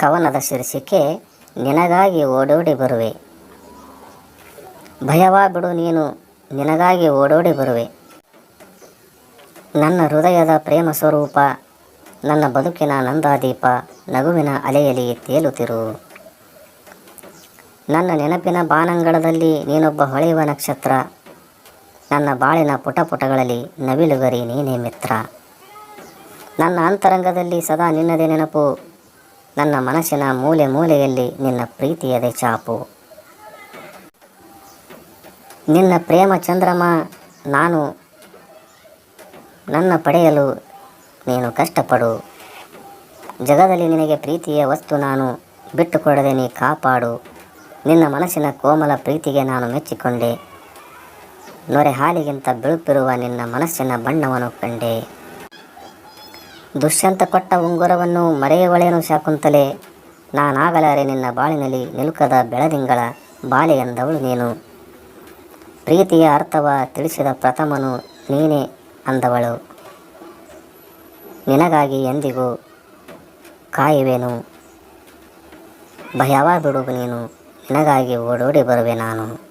ಕವನದ ಶೀರ್ಷಿಕೆ, ನಿನಗಾಗಿ ಓಡೋಡಿ ಬರುವೆ. ಭಯವ ಬಿಡು ನೀನು, ನಿನಗಾಗಿ ಓಡೋಡಿ ಬರುವೆ. ನನ್ನ ಹೃದಯದ ಪ್ರೇಮ ಸ್ವರೂಪ, ನನ್ನ ಬದುಕಿನ ನಂದಾದೀಪ, ನಗುವಿನ ಅಲೆಯಲ್ಲಿ ತೇಲುತ್ತಿರು. ನನ್ನ ನೆನಪಿನ ಬಾನಂಗಳದಲ್ಲಿ ನೀನೊಬ್ಬ ಹೊಳೆಯುವ ನಕ್ಷತ್ರ. ನನ್ನ ಬಾಳಿನ ಪುಟ ಪುಟಗಳಲ್ಲಿ ನವಿಲುಗರಿ ನೀನೇ ಮಿತ್ರ. ನನ್ನ ಅಂತರಂಗದಲ್ಲಿ ಸದಾ ನಿನ್ನದೇ ನೆನಪು. ನನ್ನ ಮನಸ್ಸಿನ ಮೂಲೆ ಮೂಲೆಯಲ್ಲಿ ನಿನ್ನ ಪ್ರೀತಿಯದೆ ಚಾಪು. ನಿನ್ನ ಪ್ರೇಮ ಚಂದ್ರಮ, ನಾನು ನನ್ನ ಪಡೆಯಲು ನೀನು ಕಷ್ಟಪಡು. ಜಗದಲ್ಲಿ ನಿನಗೆ ಪ್ರೀತಿಯ ವಸ್ತು ನಾನು ಬಿಟ್ಟುಕೊಡದೆ ನೀ ಕಾಪಾಡು. ನಿನ್ನ ಮನಸ್ಸಿನ ಕೋಮಲ ಪ್ರೀತಿಗೆ ನಾನು ಮೆಚ್ಚಿಕೊಂಡೆ. ನೊರೆ ಹಾಲಿಗಿಂತ ಬಿಳುಪಿರುವ ನಿನ್ನ ಮನಸ್ಸಿನ ಬಣ್ಣವನ್ನು ಕಂಡೆ. ದುಷ್ಯಂತ ಕೊಟ್ಟ ಉಂಗುರವನ್ನು ಮರೆಯುವಳೇನು ಶಾಕುಂತಲೆ? ನಾನಾಗಲಾರೆ ನಿನ್ನ ಬಾಳಿನಲ್ಲಿ ನಿಲುಕದ ಬೆಳದಿಂಗಳ ಬಾಲೆ ಎಂದವಳು ನೀನು. ಪ್ರೀತಿಯ ಅರ್ಥವ ತಿಳಿಸಿದ ಪ್ರಥಮನು ನೀನೇ ಅಂದವಳು. ನಿನಗಾಗಿ ಎಂದಿಗೂ ಕಾಯುವೆನು. ಭಯವ ಬಿಡುವು ನೀನು. ನಿನಗಾಗಿ ಓಡೋಡಿ ಬರುವೆ ನಾನು.